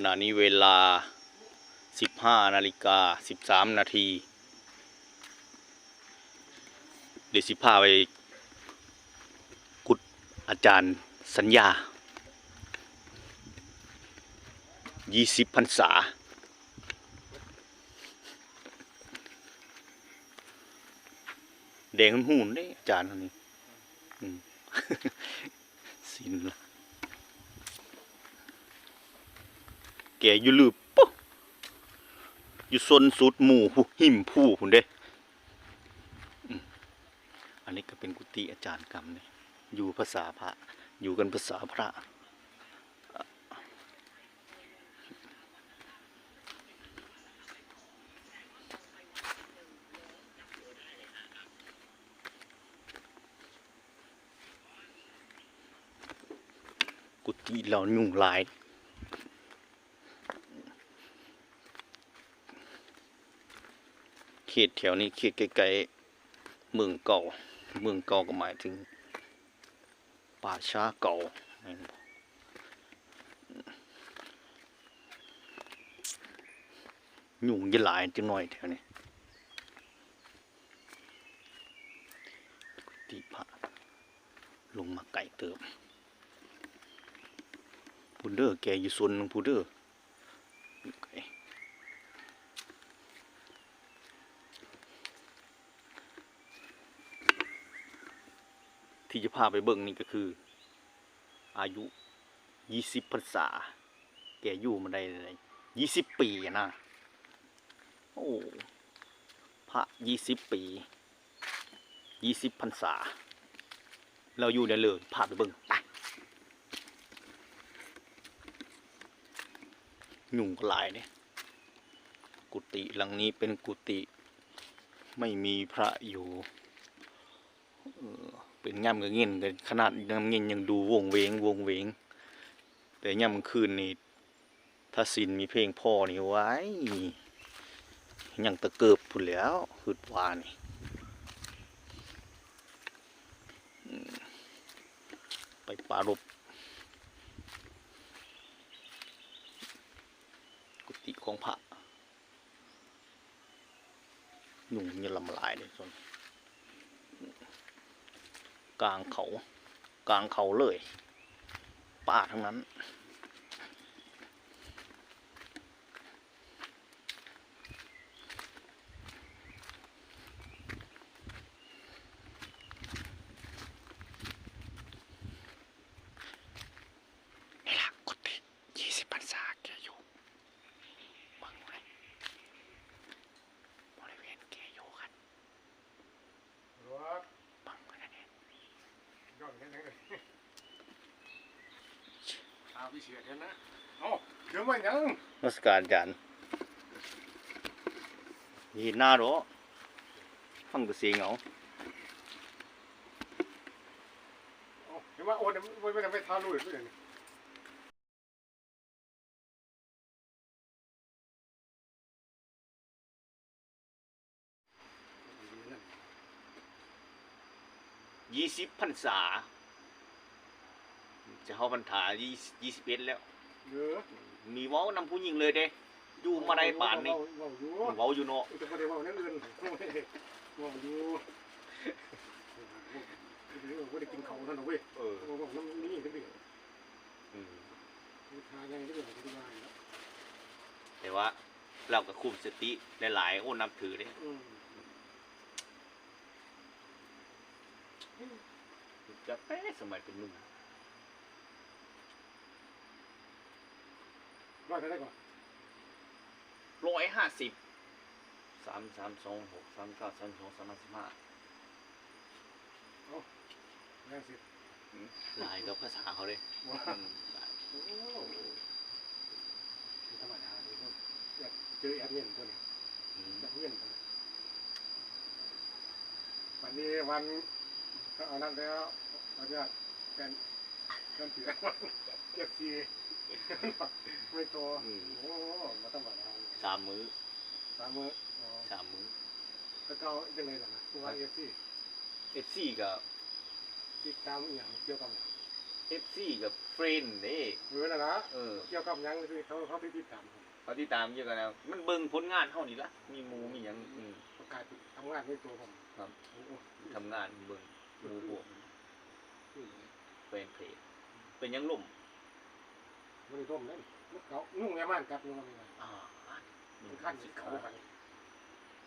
ขณะนี้เวลา 15นาฬิกา13 นาที เดี๋ยวสิพาไปกุดอาจารย์สัญญา 20พรรษาแดงหุ่นๆเด้อาจารย์คนนี้สินละ แกอยู่ลืบปุ๊บอยู่ซนสุดหมู่หิมผู้พุ่นเด้อันนี้ก็เป็นกุฏิอาจารย์กรรมเนี่ยอยู่ภาษาพระ อยู่กันภาษาพระกุฏิเรายุ่งหลาย ขตแถวนี้เขตไกลๆเมืองเก่า เมืองเก่าก็หมายถึงป่าช้าเก่าแม่นบ่ยุ่งจะหลายจังหน่อยแถวนี้กุฏิพระลงมาไกลเติมพูดเด้อแกอยู่ส่วนนึงพูดเด้อโอเค ที่จะพาไปเบิ่งนี่ก็คือ อายุยี่สิบพรรษา แกอยู่มาได้เลยยี่สิบปีนะ โอ้ พระยี่สิบปียี่สิบพรรษา เราอยู่ได้เลยพาไปเบิ่งไปยุงก็หลายเนี่ยกุฏิหลังนี้เป็นกุฏิไม่มีพระอยู่ เออ เป็นย่ำกับเงินแต่ขนาดย่ำเงินยังดูวงเวงวงเวง แต่ย่ำคืนนี่ถ้าสินมีเพลงพ่อนี่ไว้ยังตะเกิบพุ่นแล้วคืดวานี่ไปปรารบกุฏิของพระยุงเนี่ยลำลายเลยส่วน กลางเขากลางเขาเลย ป่าทั้งนั้นล่ะกุฏิยี่สิบพรรษาแกอยู่ บังไว้บริเวณแกโยกัน รถ บังไว้นั่นเอง ย่อนกันเลย อาพิเศษเห็นนะเอ้าเดี๋ยวมันยังนมัสการอาจารย์ยีหน้าหรอฟังแต่เสียงเอาเอ้าเห็นว่าโอ้ยไม่ไม่ไม่ทาลุยด้วยนี่ยี่สิบพรรษา จะเข้าพรรษายี่ยี่สิบเอ็ดแล้ว เยอะมีเว้านำผู้หญิงเลยเด้อยู่มาได้ป่านนี้เว้าอยู่เว้าอยู่เนาะจะไม่ได้เว่านั่นอื่นเว่าอยู่ไม่ได้กินเขาท่านหรอกเว้ยเออเว่าน้ำนี่ก็ดีอืมทายังก็ดีที่บ้านแล้วแต่ว่าเราก็คุมสติหลายๆโอ้นับถือเด้อืมจะแป๊ะสมัยเป็นหนุ่ม ว่าจะได้ก่อนร้อยห้าสิบสามสามสองหกสามเก้าสามสองสามห้าสิบห้าแรงสิลายกับภาษาเขาเลยว้าอืมหลายโอ้ธรรมดาเลยอยากเจอแอดเย็นตัวนี้อืมแอดเย็นตัวนี้วันนี้วันก็เอานั่นแล้วเอาญาติแฟนแฟนถือเก็บซี ไม่โตโอ้มาธรรมดาสามมือสามมือสามมือแล้วก็ยังไงล่ะนะตัวเอฟซีเอฟซีกับติดตามอย่างเกี่ยวกับอย่างเอฟซีกับเฟรนด์นี่เออนั่นละเออเกี่ยวกับหยังคือเขาเขาติดตามเขาที่ตามเยอะกันแล้วมันเบิ่งผลงานเท่านี้ละมีหมูมีหยังอืม ประกาศทำงานในตัวผมครับ โอ้โหทำงานเบิ่งหมูพวกแฟนเพจเป็นหยังล่ม มันได้ร่มเลยมันเก่านุ่งแม่ม่านกลับนุ่งอะไรอ่ามันขั้นสิเขากัน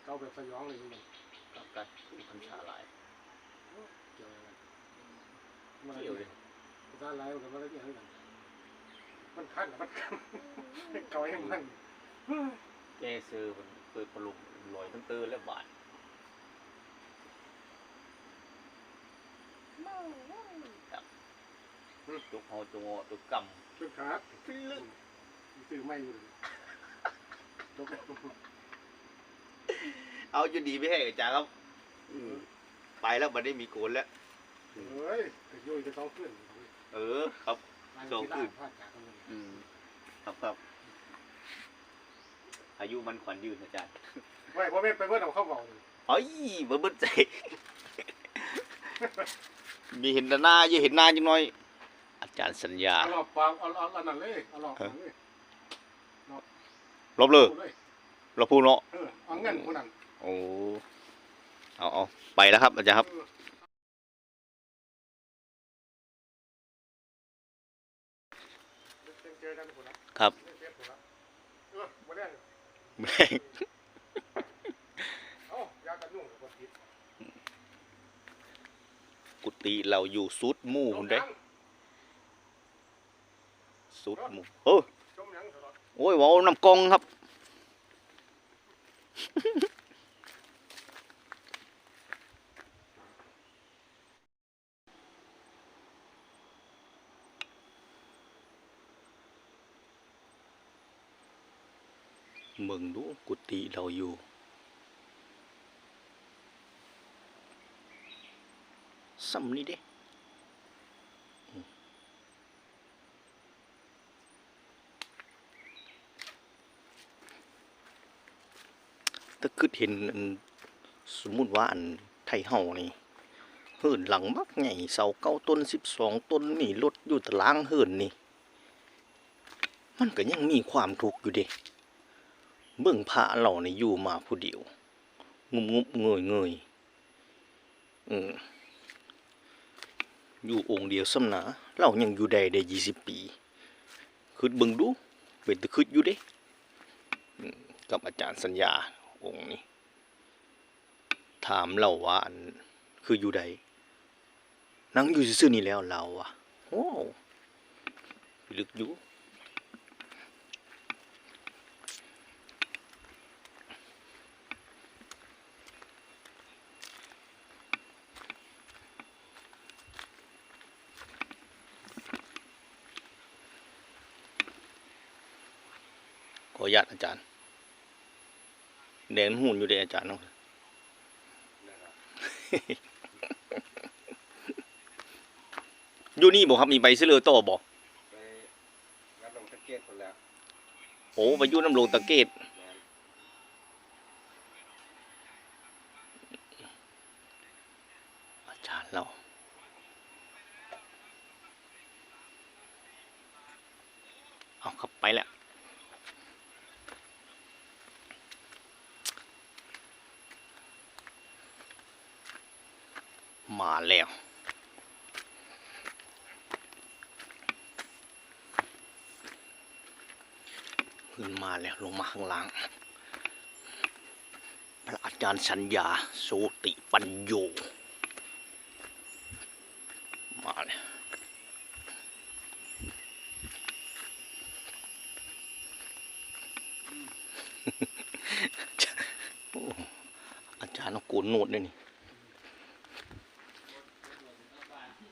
เก่าแบบสยองเลยมันกับกัดพันชาหลายเกี่ยวอะไรมันเกี่ยวเลยภาษาลายมันก็ไม่ได้เกี่ยวกันมันขั้นมันเก่าให้มันแกเซอร์มันเปิดปลุกลอยทั้งเตอร์และบาดครับ ตุกเฮาตุกงอตุกกจนขาดซื้อไม่อยู่เลยำเอาอยู่ดีไม่ให้อาจารย์ครับไปแล้วมันได้มีโกนแล้วเฮ้ยแต่โยยจะต้องขึ้น เออ ครับพลาดจากกันเลยอืมครับครับอายุมันขวัญยืนอาจารย์ไม่เพราะไม่ไปเมื่อเราเข้าบอกเลยเอ้ยเบิ่งเบิ่งใจมีเห็นหน้าอยู่เห็นหน้าจังหน่อยอา จารย์สัญญาเอาหลอกปากเอาเอาเอานั่นเลยเอาหลอกนั่นเลยลบเลยเลยเราพูดเนาะเออเอาเงินคนนั้นโอ้เอาเอาไปแล้วครับอาจารย์ครับเจอกันคนละครับเออมาเล่นแม่งเอ้ายากันยุ่งกับคนผิดกุฏิเราอยู่สุดหมู่หุ่นเด้ สุดหมู่เออจมยังตลอดโอ้ยเว้าน้ำกองครับเมืองดูกุฏิเราอยู่ซ้ำนี่เด้อืมถ้า คิดเห็นสมมุติว่าอันไทยเฮานี่เหินหลังมักใหญ่เสาเก้าต้นสิบสองต้นนี่รถอยู่ตารางเหินนี่ มันก็ยังมีความทุกข์อยู่เด้เบิ่งพระเรานี่อยู่มาผู้เดียว งุบงุบเงยเงยอืมอยู่องค์เดียวสำนาเรายังอยู่ได้ได้ยี่สิบปีคือเบิ่งดูเป็นตะคืดอยู่เด้กับอาจารย์สัญญา องค์นี้ ถามเราว่าอันคืออยู่ใดนั่งอยู่ซื่อๆนี่แล้วเราอะโอ้ลึกอยู่ขออนุญาตอาจารย์ แดงหุ่นอยู่เด้อาจารย์เนาะอยู่นี่บอกครับมีใบเสลือต่อบอกไปงานลงตะเกียบคนแล้วโอ้ไปอยู่น้ำลงตะเกตอาจารย์เรา เอาขับไปแล้ว มาแล้วขึ้นมาแล้วลงมาข้างล่าง พระอาจารย์สัญญาโสติปัญโยมาเลยโอ้อาจารย์เอาโกนโนดด้วยนี่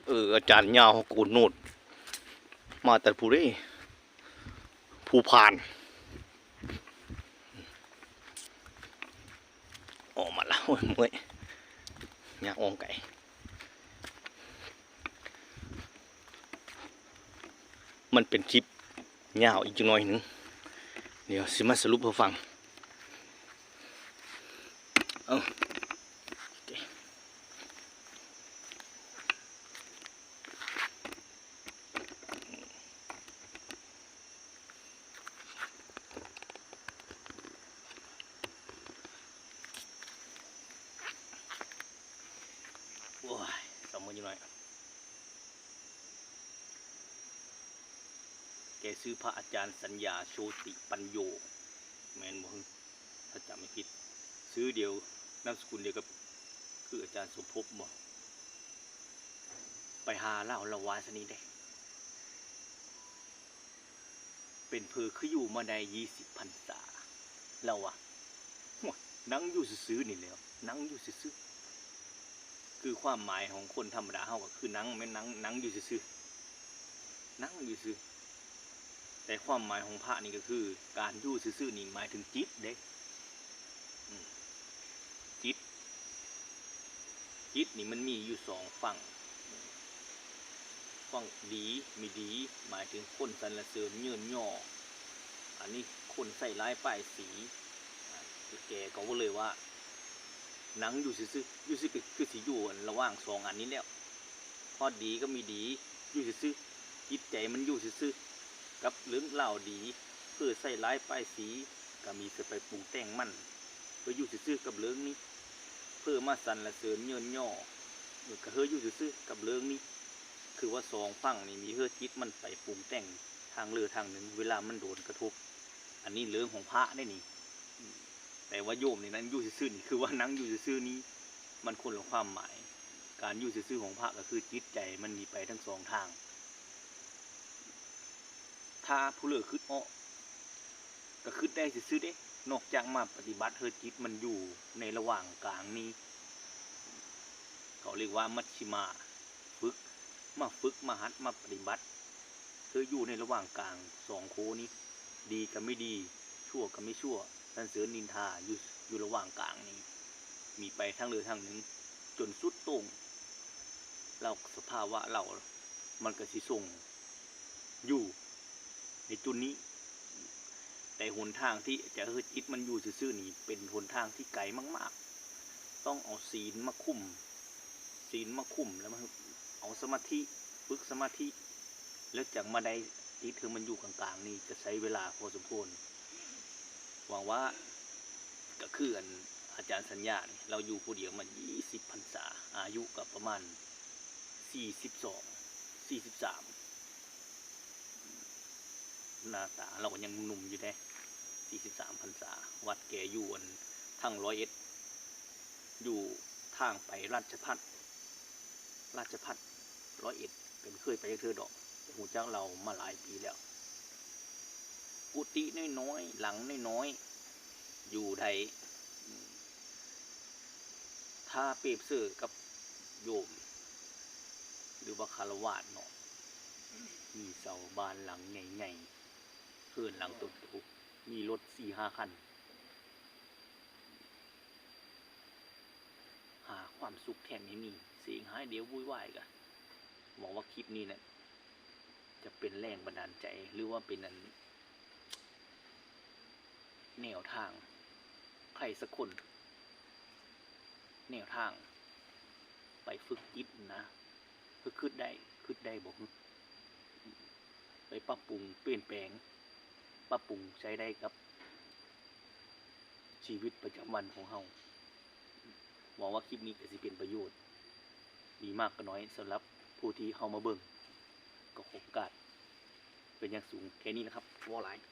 เอออาจารย์ยาวเขาโกนโนด มาแต่ผู้เร่ผู้พานออกมาแล้วเว้ยเมื่อยอยากองไก่มันเป็นคลิปยาวอีกจังหน่อยหนึ่งเดี๋ยวสิมาสรุปให้ฟัง เอาโอเค อ กันอยู่ หน่อย แกซื้อพระอาจารย์สัญญาโชติปัญโย แมนบ่ฮึถ้าจำไม่ผิด ซื้อเดียวนามสกุลเดียวกับ คืออาจารย์สมภพบ่ไปหาเล่าละวาสนีได้ เป็นเพอคืออยู่มาได้ยี่สิบพรรษาเราอะห่วยนั่งอยู่ซื่อๆนี่แล้ว นั่งอยู่ซื่อ คือความหมายของคนธรรมดาเฮาก็คือนั่งแม่นั่งนั่งอยู่ซื่อๆนั่งอยู่ซื่อแต่ความหมายของพระนี่ก็คือ การอยู่ซื่อๆนี่หมายถึงจิตเด้อืมจิต จิตนี่มันมีอยู่สองฝั่งฝั่งดีมีดี หมายถึงคนสรรเสริญเยื่นย่ออันนี้คนใส่ร้ายป้ายสีแกก็เลยว่า หนังอยู่ซื่อๆอยู่ซื่อคือสีอยู่อันระหว่างสองอันนี้แล้วพอดีก็มีดีอยู่ซื่อๆจิตใจมันอยู่ซื่อๆกับเรื่องเล่าดีเพื่อใส่ร้ายป้ายสีก็มีจะไปปรุงแต่งมันเพื่ออยู่ซื่อๆกับเรื่องนี้ เพื่อมาสรรเสริญเยื่นย่อเออก็เฮออยู่ซื่อๆกับเรื่องนี้ คือว่าสองฝั่งนี่มีเฮือจิตมันไปปรุงแต่งทางเรือทางหนึ่งเวลามันโดนกระทบ อันนี้เรื่องของพระได้นี่ แต่ว่าโยมในนั้นอยู่ซื่อนี่คือว่านั่งอยู่ซื่อนี้ มันคนละความหมาย การอยู่ซื่อของพระก็คือจิตใจมันมีไปทั้งสองทาง ถ้าผู้เลือกคืดอ้อก็คืดได้ซื่อๆเด้ นอกจากมาปฏิบัติเฮอจิตมันอยู่ในระหว่างกลางนี้ เขาเรียกว่ามัชชิมาฝึก มาฝึกมาหัดมาปฏิบัติเธออยู่ในระหว่างกลางสองโคนี้ ดีกับไม่ดี ชั่วกับไม่ชั่ว สรรเสริญนินทาอยู่อยู่ระหว่างกลางนี้ มีไปทั้งเรือทั้งหนึ่ง จนสุดต่งเราสภาวะเรามันก็สิส่งอยู่ในจุดนี้ แต่หนทางที่จะเฮอจิตมันอยู่ซื่อๆนี่เป็นหนทางที่ไกลมาก ๆ ต้องเอาศีลมาคุ้มศีลมาคุ้มแล้วมาเอาสมาธิฝึกสมาธิ แล้วจากมาได้จิตเธอมันอยู่กลางๆนี่จะใช้เวลาพอสมควร หวังว่าก็คืออันอาจารย์สัญญานี่เราอยู่ผู้เดียวมา 20พรรษา อายุกับประมาณ 42 43 หน้าตาเราก็ยังหนุ่มอยู่ได้43พรรษา วัดแกยู่อันทั้งร้อยเอ็ด อยู่ทางไปราชพัฒราชพัฒร้อยเอ็ดเป็นเคยไปเธอดอกหูเจ้าเรามาหลายปีแล้ว กุฏิน้อยๆหลังน้อยๆอยู่ใดถ้าเปรียบเสือกับโยม หรือว่าคารวาสเนาะมีเสาบานหลังใหญ่ๆเพื่อนหลังตุกๆมีรถสี่ห้าคัน หาความสุขแทนไม่มีเสียงหายเดี๋ยววุ่นวายกันหวังว่าคลิปนี้เนะี่ยจะเป็นแรงบันดาลใจหรือว่าเป็นอัน แนวทาง ใครสักคน แนวทาง ไปฝึกจิตนะเพื่อคืดได้คืดได้บอกไปปรับปรุงเปลี่ยนแปลง ปรับปรุงใช้ได้กับ ชีวิตประจำวันของเราหวังว่าคลิปนี้จะสิเป็นประโยชน์ดีมากก็น้อยสำหรับผู้ที่เข้ามาเบิ่งก็โอกาสเป็นอย่างสูงแค่นี้นะครับวอลไลน์